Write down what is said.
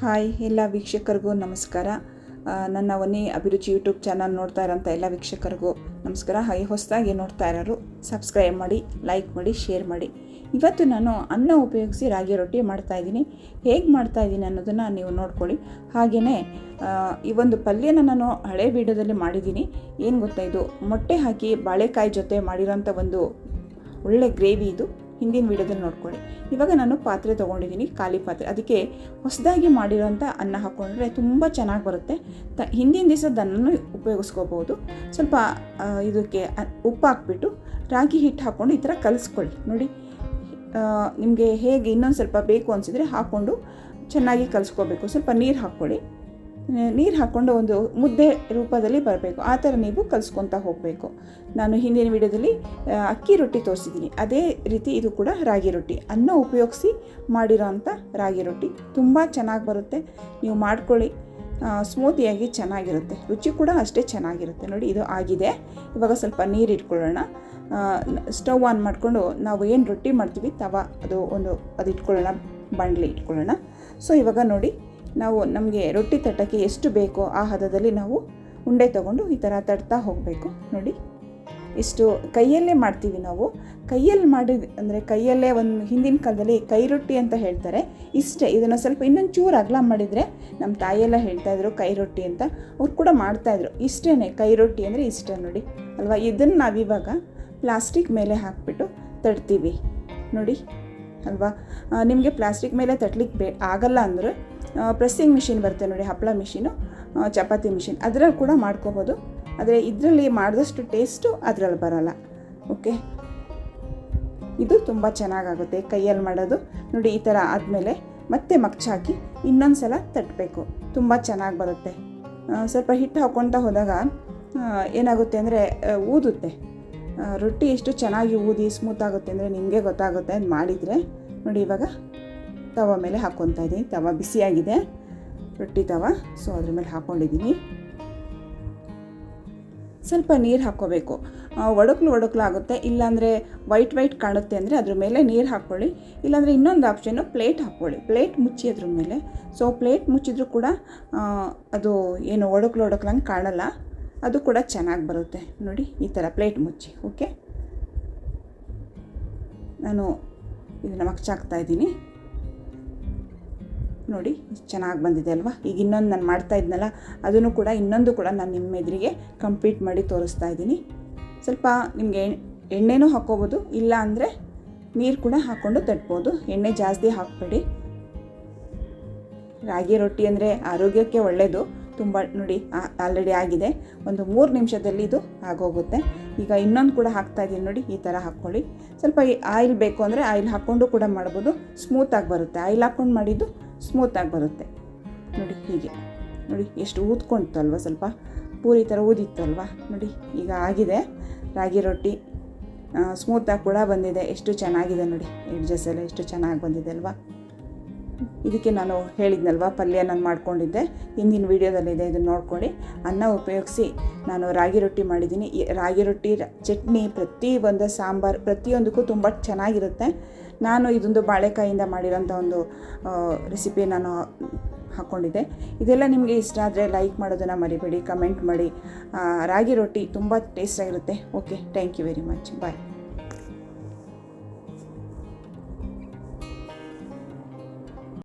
Hi, ಎಲ್ಲ ವೀಕ್ಷಕರಿಗೂ ನಮಸ್ಕಾರ. ನನ್ನ ವನಿ ಅಭಿರುಚಿ ಯೂಟ್ಯೂಬ್ ಚಾನಲ್ ನೋಡ್ತಾ ಇರೋಂಥ ಎಲ್ಲ ವೀಕ್ಷಕರಿಗೂ ನಮಸ್ಕಾರ. ಹಾಗೆ ಹೊಸದಾಗಿ ನೋಡ್ತಾ ಇರೋರು, ಸಬ್ಸ್ಕ್ರೈಬ್ ಮಾಡಿ, ಲೈಕ್ ಮಾಡಿ, ಶೇರ್ ಮಾಡಿ. ಇವತ್ತು ನಾನು ಅನ್ನ ಉಪಯೋಗಿಸಿ ರಾಗಿ ರೊಟ್ಟಿ ಮಾಡ್ತಾ ಇದ್ದೀನಿ. ಹೇಗೆ ಮಾಡ್ತಾ ಇದ್ದೀನಿ ಅನ್ನೋದನ್ನು ನೀವು ನೋಡ್ಕೊಳ್ಳಿ. ಹಾಗೆಯೇ ಈ ಒಂದು ಪಲ್ಯನ ನಾನು ಹಳೆ ವಿಡಿಯೋದಲ್ಲಿ ಮಾಡಿದ್ದೀನಿ. ಏನು ಗೊತ್ತಾ ಇದು? ಮೊಟ್ಟೆ ಹಾಕಿ ಬಾಳೆಕಾಯಿ ಜೊತೆ ಮಾಡಿರೋಂಥ ಒಂದು ಒಳ್ಳೆ ಗ್ರೇವಿ ಇದು. ಹಿಂದಿನ ವೀಡಿಯೋದಲ್ಲಿ ನೋಡ್ಕೊಳ್ಳಿ. ಇವಾಗ ನಾನು ಪಾತ್ರೆ ತೊಗೊಂಡಿದ್ದೀನಿ, ಖಾಲಿ ಪಾತ್ರೆ. ಅದಕ್ಕೆ ಹೊಸದಾಗಿ ಮಾಡಿರೋಂಥ ಅನ್ನ ಹಾಕ್ಕೊಂಡ್ರೆ ತುಂಬ ಚೆನ್ನಾಗಿ ಬರುತ್ತೆ. ತ, ಹಿಂದಿನ ದಿವಸದ ಅನ್ನನೂ ಉಪಯೋಗಿಸ್ಕೋಬೋದು. ಸ್ವಲ್ಪ ಇದಕ್ಕೆ ಉಪ್ಪು ಹಾಕ್ಬಿಟ್ಟು ರಾಗಿ ಹಿಟ್ಟು ಹಾಕ್ಕೊಂಡು ಈ ಥರ ಕಲಿಸ್ಕೊಳ್ಳಿ. ನೋಡಿ ನಿಮಗೆ ಹೇಗೆ ಇನ್ನೊಂದು ಸ್ವಲ್ಪ ಬೇಕು ಅನಿಸಿದರೆ ಹಾಕ್ಕೊಂಡು ಚೆನ್ನಾಗಿ ಕಲಿಸ್ಕೋಬೇಕು. ಸ್ವಲ್ಪ ನೀರು ಹಾಕ್ಕೊಳ್ಳಿ. ನೀರು ಹಾಕ್ಕೊಂಡು ಒಂದು ಮುದ್ದೆ ರೂಪದಲ್ಲಿ ಬರಬೇಕು. ಆ ಥರ ನೀವು ಕಲಿಸ್ಕೊತಾ ಹೋಗಬೇಕು. ನಾನು ಹಿಂದಿನ ವಿಡಿಯೋದಲ್ಲಿ ಅಕ್ಕಿ ರೊಟ್ಟಿ ತೋರಿಸಿದ್ದೀನಿ. ಅದೇ ರೀತಿ ಇದು ಕೂಡ ರಾಗಿ ರೊಟ್ಟಿ. ಅನ್ನ ಉಪಯೋಗಿಸಿ ಮಾಡಿರೋ ಅಂಥ ರಾಗಿ ರೊಟ್ಟಿ. ತುಂಬ ಚೆನ್ನಾಗಿ ಬರುತ್ತೆ. ನೀವು ಮಾಡ್ಕೊಳ್ಳಿ. ಸ್ಮೂತಿಯಾಗಿ ಚೆನ್ನಾಗಿರುತ್ತೆ. ರುಚಿ ಕೂಡ ಅಷ್ಟೇ ಚೆನ್ನಾಗಿರುತ್ತೆ. ನೋಡಿ, ಇದು ಆಗಿದೆ. ಇವಾಗ ಸ್ವಲ್ಪ ನೀರು ಇಟ್ಕೊಳ್ಳೋಣ. ಸ್ಟವ್ ಆನ್ ಮಾಡಿಕೊಂಡು ನಾವು ಏನು ರೊಟ್ಟಿ ಮಾಡ್ತೀವಿ, ತವ, ಅದು ಒಂದು ಅದು ಇಟ್ಕೊಳ್ಳೋಣ ಬಾಣಲಿ ಇಟ್ಕೊಳ್ಳೋಣ. ಸೊ, ಇವಾಗ ನೋಡಿ ನಾವು ನಮಗೆ ರೊಟ್ಟಿ ತಟ್ಟಕ್ಕೆ ಎಷ್ಟು ಬೇಕೋ ಆ ಹದದಲ್ಲಿ ನಾವು ಉಂಡೆ ತಗೊಂಡು ಈ ಥರ ತಟ್ತಾ ಹೋಗಬೇಕು. ನೋಡಿ, ಇಷ್ಟು ಕೈಯಲ್ಲೇ ಮಾಡ್ತೀವಿ ನಾವು. ಕೈಯಲ್ಲಿ ಮಾಡಿದ, ಅಂದರೆ ಕೈಯಲ್ಲೇ ಒಂದು ಹಿಂದಿನ ಕಾಲದಲ್ಲಿ ಕೈ ರೊಟ್ಟಿ ಅಂತ ಹೇಳ್ತಾರೆ. ಇಷ್ಟೇ, ಇದನ್ನು ಸ್ವಲ್ಪ ಇನ್ನೊಂದು ಚೂರು ಅಗಲ ಮಾಡಿದರೆ ನಮ್ಮ ತಾಯಿಯೆಲ್ಲ ಹೇಳ್ತಾಯಿದ್ರು ಕೈ ರೊಟ್ಟಿ ಅಂತ. ಅವ್ರು ಕೂಡ ಮಾಡ್ತಾಯಿದ್ರು ಇಷ್ಟೇ ಕೈ ರೊಟ್ಟಿ ಅಂದರೆ ಇಷ್ಟ ನೋಡಿ. ಅಲ್ವಾ? ಇದನ್ನು ನಾವಿವಾಗ ಪ್ಲಾಸ್ಟಿಕ್ ಮೇಲೆ ಹಾಕ್ಬಿಟ್ಟು ತಡ್ತೀವಿ ನೋಡಿ ಅಲ್ವಾ? ನಿಮಗೆ ಪ್ಲಾಸ್ಟಿಕ್ ಮೇಲೆ ತಟ್ಲಿಕ್ಕೆ ಬೇ ಆಗಲ್ಲ ಅಂದರೆ ಪ್ರೆಸ್ಸಿಂಗ್ ಮಿಷಿನ್ ಬರುತ್ತೆ ನೋಡಿ ಹಪ್ಪಳ ಮಿಷಿನು ಚಪಾತಿ ಮಿಷಿನ್ ಅದರಲ್ಲಿ ಕೂಡ ಮಾಡ್ಕೋಬೋದು. ಆದರೆ ಇದರಲ್ಲಿ ಮಾಡಿದಷ್ಟು ಟೇಸ್ಟು ಅದರಲ್ಲಿ ಬರೋಲ್ಲ. ಓಕೆ ಇದು ತುಂಬ ಚೆನ್ನಾಗಾಗುತ್ತೆ ಕೈಯಲ್ಲಿ ಮಾಡೋದು. ನೋಡಿ, ಈ ಥರ ಆದಮೇಲೆ ಮತ್ತೆ ಮಗ್ಚಾಕಿ ಇನ್ನೊಂದು ಸಲ ತಟ್ಟಬೇಕು ತುಂಬ ಚೆನ್ನಾಗಿ ಬರುತ್ತೆ. ಸ್ವಲ್ಪ ಹಿಟ್ಟು ಹಾಕ್ಕೊಳ್ತಾ ಹೋದಾಗ ಏನಾಗುತ್ತೆ ಅಂದರೆ ಊದುತ್ತೆ. ರೊಟ್ಟಿ ಎಷ್ಟು ಚೆನ್ನಾಗಿ ಊದಿ ಸ್ಮೂತ್ ಆಗುತ್ತೆ ಅಂದರೆ ನಿಮಗೆ ಗೊತ್ತಾಗುತ್ತೆ. ಅದು ಮಾಡಿದರೆ ನೋಡಿ ಇವಾಗ ತವ ಮೇಲೆ ಹಾಕ್ಕೊತಾ ಇದ್ದೀನಿ ತವ ಬಿಸಿಯಾಗಿದೆ. ರೊಟ್ಟಿ ತವ. ಸೊ ಅದ್ರ ಮೇಲೆ ಹಾಕ್ಕೊಂಡಿದ್ದೀನಿ ಸ್ವಲ್ಪ ನೀರು ಹಾಕ್ಕೋಬೇಕು. ಒಡಕ್ಲು ಒಡಕ್ಲು ಆಗುತ್ತೆ. ಇಲ್ಲಾಂದರೆ ವೈಟ್ ವೈಟ್ ಕಾಣುತ್ತೆ ಅಂದರೆ ಅದ್ರ ಮೇಲೆ ನೀರು ಹಾಕ್ಕೊಳ್ಳಿ ಇಲ್ಲಾಂದರೆ ಇನ್ನೊಂದು ಆಪ್ಷನ್ನು ಪ್ಲೇಟ್ ಹಾಕ್ಕೊಳ್ಳಿ ಪ್ಲೇಟ್ ಮುಚ್ಚಿ ಅದ್ರ ಮೇಲೆ. ಸೊ ಪ್ಲೇಟ್ ಮುಚ್ಚಿದ್ರೂ ಕೂಡ ಅದು ಏನು ಒಡಕ್ಲು ಒಡಕ್ಲಂಗೆ ಕಾಣಲ್ಲ. ಅದು ಕೂಡ ಚೆನ್ನಾಗಿ ಬರುತ್ತೆ. ನೋಡಿ, ಈ ಥರ ಪ್ಲೇಟ್ ಮುಚ್ಚಿ, ಓಕೆ? ನಾನು ಇದನ್ನು ಮಗ್ಚಾಕ್ತಾ ಇದ್ದೀನಿ. ನೋಡಿ ಚೆನ್ನಾಗಿ ಬಂದಿದೆ ಅಲ್ವಾ? ಈಗ ಇನ್ನೊಂದು ನಾನು ಮಾಡ್ತಾ ಇದ್ನಲ್ಲ, ಅದನ್ನು ಕೂಡ ಇನ್ನೊಂದು ಕೂಡ ನಾನು ನಿಮ್ಮ ಎದುರಿಗೆ ಕಂಪ್ಲೀಟ್ ಮಾಡಿ ತೋರಿಸ್ತಾ ಇದ್ದೀನಿ. ಸ್ವಲ್ಪ ನಿಮಗೆ ಎಣ್ಣೆನೂ ಹಾಕ್ಕೋಬೋದು, ಇಲ್ಲ ಅಂದರೆ ನೀರು ಕೂಡ ಹಾಕ್ಕೊಂಡು ತಟ್ಬೋದು. ಎಣ್ಣೆ ಜಾಸ್ತಿ ಹಾಕಬೇಡಿ. ರಾಗಿ ರೊಟ್ಟಿ ಅಂದರೆ ಆರೋಗ್ಯಕ್ಕೆ ಒಳ್ಳೆಯದು ತುಂಬ ನೋಡಿ ಆಲ್ರೆಡಿ ಆಗಿದೆ. ಒಂದು ಮೂರು ನಿಮಿಷದಲ್ಲಿ ಇದು ಆಗೋಗುತ್ತೆ. ಈಗ ಇನ್ನೊಂದು ಕೂಡ ಹಾಕ್ತಾ ಇದ್ದೀನಿ ನೋಡಿ, ಈ ಥರ ಹಾಕ್ಕೊಳ್ಳಿ. ಸ್ವಲ್ಪ ಆಯಿಲ್ ಬೇಕು ಅಂದರೆ ಆಯಿಲ್ ಹಾಕ್ಕೊಂಡು ಕೂಡ ಮಾಡ್ಬೋದು. ಸ್ಮೂತಾಗಿ ಬರುತ್ತೆ. ಆಯಿಲ್ ಹಾಕ್ಕೊಂಡು ಮಾಡಿದ್ದು ಸ್ಮೂತಾಗಿ ಬರುತ್ತೆ. ನೋಡಿ, ಹೀಗೆ. ನೋಡಿ, ಎಷ್ಟು ಊದ್ಕೊಂಡಿತ್ತು ಅಲ್ವಾ ಸ್ವಲ್ಪ? ಪೂರಿ ಥರ ಊದಿತ್ತು ಅಲ್ವಾ? ನೋಡಿ, ಈಗ ಆಗಿದೆ. ರಾಗಿ ರೊಟ್ಟಿ ಸ್ಮೂತಾಗಿ ಕೂಡ ಬಂದಿದೆ. ಎಷ್ಟು ಚೆನ್ನಾಗಿದೆ ನೋಡಿ ಎಡ್ಜಸ್ ಎಲ್ಲ ಎಷ್ಟು ಚೆನ್ನಾಗಿ ಬಂದಿದೆ ಅಲ್ವಾ? ಇದಕ್ಕೆ ನಾನು ಹೇಳಿದ್ನಲ್ವಾ, ಪಲ್ಯ ನಾನು ಮಾಡ್ಕೊಂಡಿದ್ದೆ. ಹಿಂದಿನ ವೀಡಿಯೋದಲ್ಲಿದೆ ಇದನ್ನು ನೋಡ್ಕೊಳ್ಳಿ. ಅನ್ನ ಉಪಯೋಗಿಸಿ ನಾನು ರಾಗಿ ರೊಟ್ಟಿ ಮಾಡಿದ್ದೀನಿ. ರಾಗಿ ರೊಟ್ಟಿ, ಚಟ್ನಿ ಪ್ರತಿ ಒಂದು ಸಾಂಬಾರು ಪ್ರತಿಯೊಂದಕ್ಕೂ ತುಂಬ ಚೆನ್ನಾಗಿರುತ್ತೆ. ನಾನು ಇದೊಂದು ಬಾಳೆಕಾಯಿಂದ ಮಾಡಿರೋಂಥ ಒಂದು ರೆಸಿಪಿ ನಾನು ಹಾಕ್ಕೊಂಡಿದ್ದೆ ಇದೆಲ್ಲ ನಿಮಗೆ ಇಷ್ಟ ಆದರೆ ಲೈಕ್ ಮಾಡೋದನ್ನು ಮರಿಬೇಡಿ ಕಮೆಂಟ್ ಮಾಡಿ. ರಾಗಿ ರೊಟ್ಟಿ ತುಂಬ ಟೇಸ್ಟಾಗಿರುತ್ತೆ okay thank you very much bye